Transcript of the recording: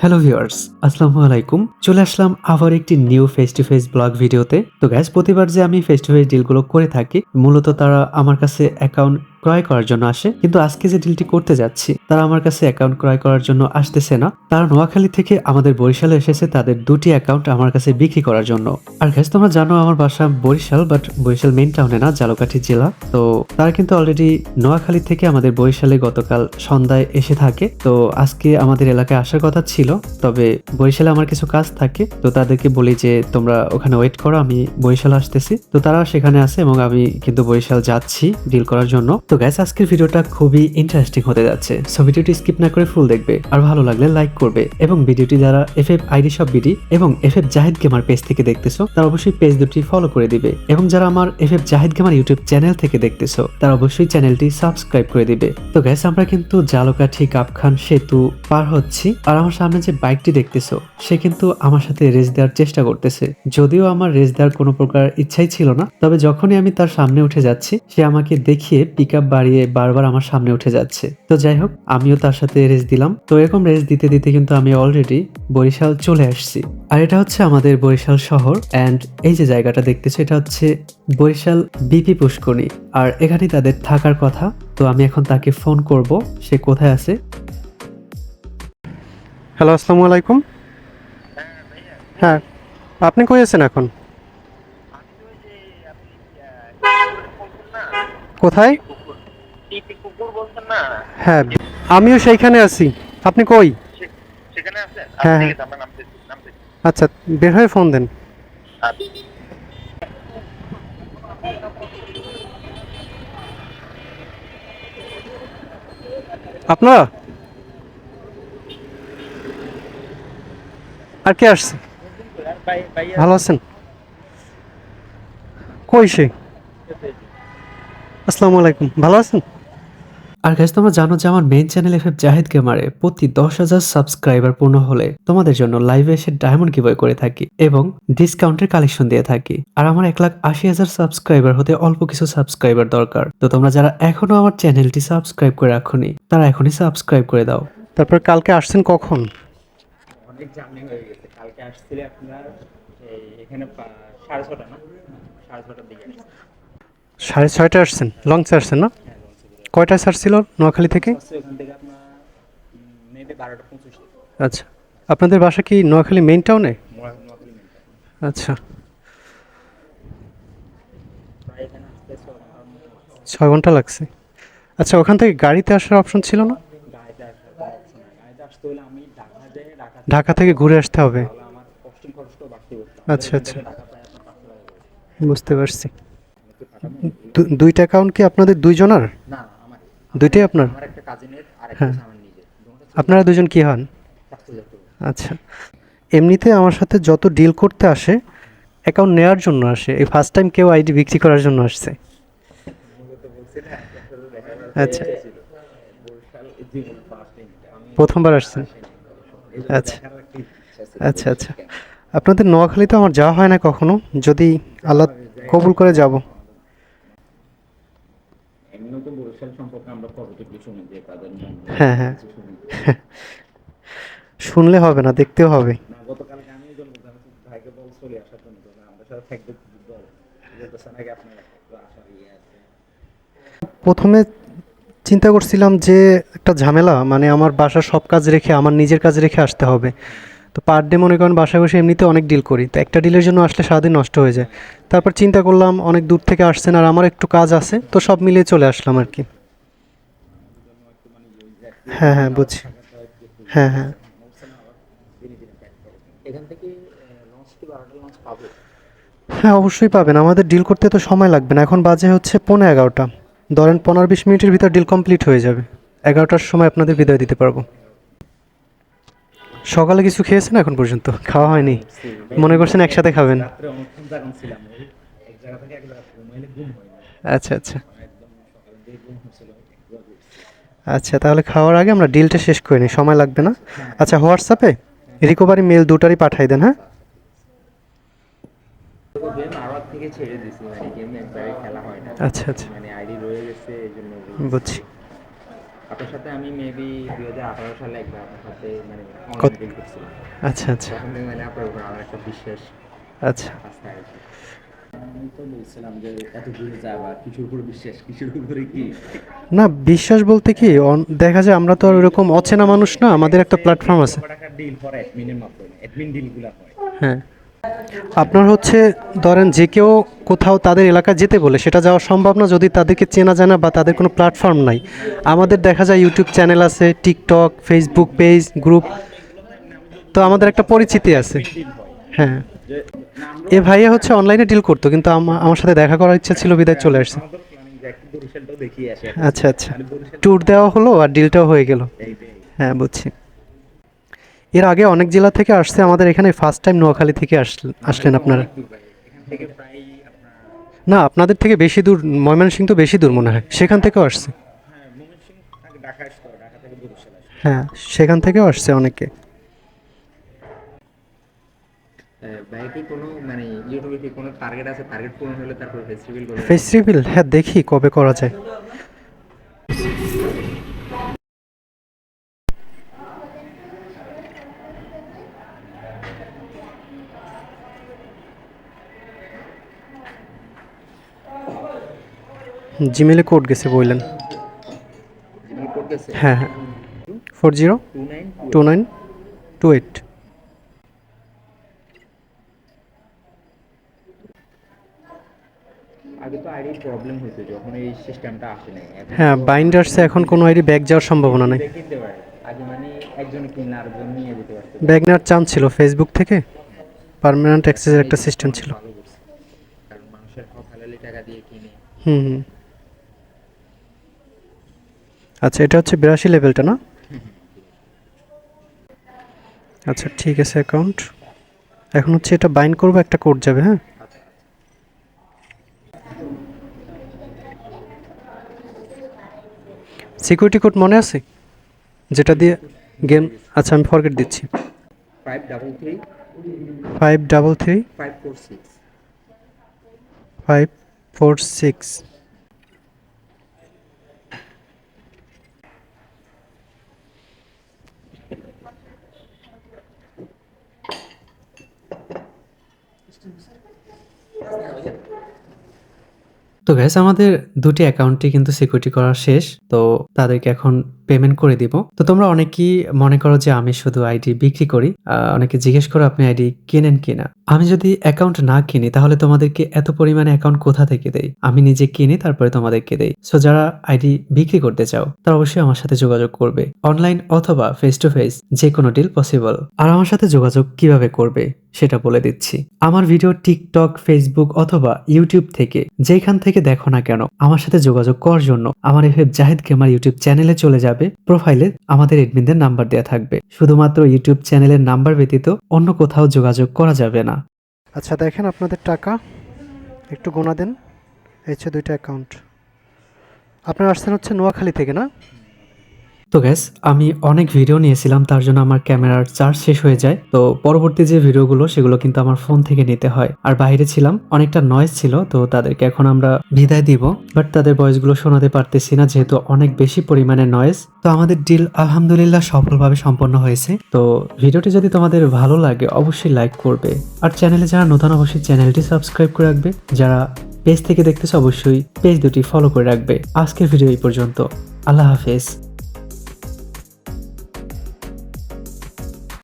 Hello viewers আসসালামু আলাইকুম। চলে আসলাম আবার একটি new face to face blog ভিডিওতে তো গ্যাস প্রতিবার যে আমি ফেস টু ফেস ডিলগুলো করে থাকি, মূলত তারা আমার কাছে অ্যাকাউন্ট ক্রয় করার জন্য আসে, কিন্তু আজকে যে ডিলটি করতে যাচ্ছি, তারা আমার কাছে অ্যাকাউন্ট ক্রয় করার জন্য আসতেছে না। তারা নোয়াখালী থেকে আমাদের বরিশালে এসেছে, তাদের দুটি অ্যাকাউন্ট আমার কাছে বিক্রি করার জন্য। আর গ্যাস তোমরা জানো আমার বাসা বরিশাল বাট বরিশাল মেইন টাউনে না, জালকাঠি জেলা। তো তারা কিন্তু অলরেডি নোয়াখালী থেকে আমাদের বরিশালে গতকাল সন্ধ্যায় এসে থাকে। তো আজকে আমাদের এলাকায় আসার কথা ছিল, তবে বরিশালে আমার কিছু কাজ থাকে। তো তাদেরকে বলি যে, তোমরা ওখানে ওয়েট করো, আমি বরিশাল আসতেছি। তো তারা সেখানে আছে এবং আমি কিন্তু বরিশাল যাচ্ছি ডিল করার জন্য। তো গ্যাস আজকের ভিডিওটা খুবই ইন্টারেস্টিং হতে যাচ্ছে। সো ভিডিওটি স্কিপ না করে ফুল দেখবে। আর ভালো লাগলে লাইক করবে। এবং ভিডিওটি যারা এফ এফ আইডি সব বিডি এবং F F Zahid gamer page থেকে দেখতেছো, তারা অবশ্যই পেজ দুটি ফলো করে দিবে। এবং যারা আমার F F Zahid gamer YouTube channel থেকে দেখতেছো, তারা অবশ্যই চ্যানেলটি সাবস্ক্রাইব করে দিবে। তো গ্যাস আমরা কিন্তু জালকাঠি কাপখান সেতু পার হচ্ছি। আর আমার সামনে যে বাইকটি দেখতেছো, সে কিন্তু আমার সাথে রেস দেওয়ার চেষ্টা করতেছে। যদিও আমার রেস দেওয়ার কোনো প্রকার ইচ্ছাই ছিল না, তবে যখনই আমি তার সামনে উঠে যাচ্ছি, সে আমাকে দেখিয়ে পিক আপ বাড়িয়ে বারবার আমার সামনে উঠে যাচ্ছে। তো যাই হোক আমিও তার সাথে রেস দিলাম। তো এরকম রেস দিতে দিতে কিন্তু আমি অলরেডি বরিশাল চলে আসছি। আর এটা হচ্ছে আমাদের বরিশাল শহর অ্যান্ড এই যে জায়গাটা দেখতেছো এটা হচ্ছে বরিশাল বিপি পুষ্করণী। আর এখানেই তাদের থাকার কথা তো আমি এখন তাকে ফোন করব সে কোথায় আছে। হ্যালো আসসালামু আলাইকুম। হ্যাঁ আপনি কই আছেন এখন? কোথায়? না হ্যাঁ আমিও সেইখানে আছি। আপনি কই? সেখানে আছেন হ্যাঁ, আপনি হ্যাঁ। আচ্ছা বের হয়ে ফোন দেন। আপনারা? আর কে আসছে? ভালো আছেন? কই সে? আসসালামু আলাইকুম। ভালো আছেন? আর গাইজ তোমরা জানো যে আমার main channel F F Zahid গেমারে প্রতি দশ হাজার সাবস্ক্রাইবার পূর্ণ হলে তোমাদের জন্য লাইভে এসে ডায়মন্ড গিভওয়ে করে থাকি এবং ডিসকাউন্টের কালেকশন দিয়ে থাকি। আর আমার এক লাখ আশি হাজার সাবস্ক্রাইবার হতে অল্প কিছু সাবস্ক্রাইবার দরকার। তো তোমরা যারা এখনও আমার চ্যানেলটি সাবস্ক্রাইব করে রাখোনি তারা এখনই সাবস্ক্রাইব করে দাও। তারপর কালকে আসছেন কখন? অনেক জার্নি হয়ে গেছে। কালকে আসছিলে আপনার এখানে সাড়ে ছটা না? সাড়ে ছটার দিকে সাড়ে ছয়টা আসছেন লঞ্চে আসছেন না? কয়টায় ছাড়ছিল নোয়াখালী থেকে? আচ্ছা। আপনাদের বাসা কি নোয়াখালী মেইন টাউনে আচ্ছা। ছয় ঘণ্টা লাগছে। আচ্ছা ওখান থেকে গাড়িতে আসার অপশন ছিল না? ঢাকা থেকে ঘুরে আসতে হবে। আচ্ছা, আচ্ছা। বুঝতে পারছি। দুইটা অ্যাকাউন্ট কি আপনাদের দুইজনার? না। দুইটাই আপনার? হ্যাঁ। আপনারা দুজন কি হন? আচ্ছা। এমনিতে আমার সাথে যত ডিল করতে আসে অ্যাকাউন্ট নেওয়ার জন্য আসে এই ফার্স্ট টাইম কেউ আইডি বিক্রি করার জন্য আসছে। আচ্ছা। প্রথমবার আসছেন? আচ্ছা। আচ্ছা আচ্ছা। আপনাদের নোয়াখালীতে আমার যাওয়া হয় না কখনো? যদি আল্লাহ কবুল করে যাব। তো বরিশাল সম্পর্কে আমরা পজিটিভলি শুনি যে তাদের হ্যাঁ হ্যাঁ। শুনলে হবে না দেখতেও হবে। গতকালকে আমি ওই জন্য বললাম, আমি তো ভাইকে বল চলে আসার জন্য আমাদের সাথে থাকবে দল বলতেছে নাকি আপনার আসার ইয়ে আছে। প্রথমে চিন্তা করছিলাম যে একটা ঝামেলা মানে আমার বাসার সব কাজ রেখে আমার নিজের কাজ রেখে আসতে হবে। তো পার ডে মনে করেন বাসায় বসে এমনিতে অনেক ডিল করি। তো একটা ডিলের জন্য আসলে সারাদিন নষ্ট হয়ে যায়। তারপর চিন্তা করলাম অনেক দূর থেকে আসছেন আর আমার একটু কাজ আছে তো সব মিলিয়ে চলে আসলাম আর কি। হ্যাঁ হ্যাঁ বুঝছি। হ্যাঁ হ্যাঁ। হ্যাঁ অবশ্যই পাবেন। আমাদের ডিল করতে তো সময় লাগবে না। এখন বাজে হচ্ছে পনেরো এগারোটা। ধরেন পনেরো বিশ মিনিটের ভিতর ডিল কমপ্লিট হয়ে যাবে। এগারোটার সময় আপনাদের বিদায় দিতে পারব। সকালে কিছু খেয়েছেন এখন পর্যন্ত? খাওয়া হয়নি। মনে করছেন একসাথে খাবেন। আচ্ছা আচ্ছা। আচ্ছা তাহলে খাওয়ার আগে আমরা ডিলটা শেষ করে নিই, সময় লাগবে না? আচ্ছা হোয়াটসঅ্যাপে রিকভারি মেল দুটারই পাঠাই দেন হ্যাঁ? আচ্ছা আচ্ছা। বুঝছি। আপনার সাথে আমি মেবি দুই হাজার আঠারো সালে একবার আপনার সাথে মানে অনলাইন করছিলাম। আচ্ছা আচ্ছা। তখন থেকে মানে আপনার উপর আমার একটা বিশ্বাস আচ্ছা। বিশ্বাস কি? না বিশ্বাস বলতে কি অন- দেখা যায় আমরা তো আর ওরকম অচেনা মানুষ না আমাদের একটা প্ল্যাটফর্ম আছে। টাকার ডিল করে অ্যাডমিনের মাধ্যমে অ্যাডমিন ডিলগুলো হয়। হ্যাঁ। আপনার হচ্ছে ধরেন যে কেউ কোথাও তাদের এলাকায় যেতে বলে সেটা যাওয়া সম্ভব না যদি তাদেরকে চেনা জানা বা তাদের কোনো প্ল্যাটফর্ম নাই। আমাদের দেখা যায় ইউটিউব চ্যানেল আছে টিকটক ফেসবুক পেজ গ্রুপ তো আমাদের একটা পরিচিতি আছে। হ্যাঁ। এ ভাইয়া হচ্ছে অনলাইনে ডিল করতো কিন্তু আমার সাথে দেখা করার ইচ্ছা ছিল বিদায় চলে আসছে। বরিশালটাও দেখিয়ে আসে আচ্ছা আচ্ছা। ট্যুর দেওয়া হলো আর ডিলটাও হয়ে গেল। হ্যাঁ বুঝছি। এর আগে অনেক জেলা থেকে আসছে আমাদের এখানে ফার্স্ট টাইম নোয়াখালী থেকে আসলেন আপনারা। না আপনাদের থেকে বেশি দূর ময়মনসিংহ তো বেশি দূর মনে হয় সেখান থেকেও আসছে। হ্যাঁ সেখান থেকেও আসছে অনেকে। কোনো মানে ফেস্টিভ্যাল হ্যাঁ দেখি কবে করা যায়। জিমেলে কোড গেছে বললেন। হ্যাঁ হ্যাঁ। Four zero two nine two eight এখন হ্যাঁ বাইন্ডার্সে এখন কোনো আইডি ব্যাগ যাওয়ার সম্ভাবনা নেই। মানে ব্যাগ নেওয়ার চান্স ছিল ফেসবুক থেকে পার্মানেন্ট অ্যাক্সেসের একটা সিস্টেম ছিল। হুম হুম। আচ্ছা এটা হচ্ছে বিরাশি লেভেলটা না? আচ্ছা ঠিক আছে অ্যাকাউন্ট এখন হচ্ছে এটা বাইন্ড করব একটা কোড যাবে হ্যাঁ? সিকিউরিটি কোড মনে আছে? যেটা দিয়ে গেম আচ্ছা আমি ফরগেট দিচ্ছি। Five double three five double three five four six five four six তো গ্যাস আমাদের দুটি অ্যাকাউন্টই কিন্তু সিকিউরিটি করা শেষ, তো তাদেরকে এখন পেমেন্ট করে দিব। তো তোমরা অনেকেই মনে করো যে আমি শুধু আইডি বিক্রি করি অনেকে জিজ্ঞেস করো আপনি আইডি কেনেন কিনা। আমি যদি অ্যাকাউন্ট না কিনি, তাহলে তোমাদেরকে এত পরিমাণে অ্যাকাউন্ট কোথা থেকে দেই? আমি নিজে কিনি, তারপরে তোমাদেরকে দেই। সো যারা আইডি বিক্রি করতে চাও, তারা অবশ্যই আমার সাথে যোগাযোগ করবে। অনলাইন অথবা ফেস টু ফেস যে কোনো ডিল পসিবল আর আমার সাথে যোগাযোগ কীভাবে করবে? সেটা বলে দিচ্ছি। আমার ভিডিও টিকটক, ফেসবুক অথবা ইউটিউব থেকে যেখান থেকে দেখো না কেন, আমার সাথে যোগাযোগ করার জন্য আমার এফএফ জাহিদ গেমার ইউটিউব চ্যানেলে চলে যাবে। প্রোফাইলে আমাদের এডমিনদের নাম্বার দেওয়া থাকবে। শুধুমাত্র ইউটিউব চ্যানেলের নাম্বার ব্যতীত অন্য কোথাও যোগাযোগ করা যাবে না। আচ্ছা দেখেন আপনাদের টাকা। একটু গোনা দেন। এই হচ্ছে দুইটা অ্যাকাউন্ট আপনার আসছেন হচ্ছে নোয়াখালী থেকে, না? তো গ্যাস আমি অনেক ভিডিও নিয়েছিলাম, তার জন্য আমার ক্যামেরার চার্জ শেষ হয়ে যায়। তো পরবর্তী যে ভিডিওগুলো সেগুলো কিন্তু আমার ফোন থেকে নিতে হয়। আর বাইরে ছিলাম, অনেকটা নয়েজ ছিল, তো তাদেরকে এখন আমরা বিদায় দিব। বাট তাদের ভয়েসগুলো শোনাতে পারতেছি না, যেহেতু অনেক বেশি পরিমাণে নয়েজ তো আমাদের ডিল আলহামদুলিল্লাহ সফলভাবে সম্পন্ন হয়েছে। তো ভিডিওটি যদি তোমাদের ভালো লাগে, অবশ্যই লাইক করবে। আর চ্যানেলে যারা নতুন, অবশ্যই চ্যানেলটি সাবস্ক্রাইব করে রাখবে। যারা পেজ থেকে দেখতেছে, অবশ্যই পেজ দুটি ফলো করে রাখবে। আজকের ভিডিও এই পর্যন্ত। আল্লাহ হাফেজ।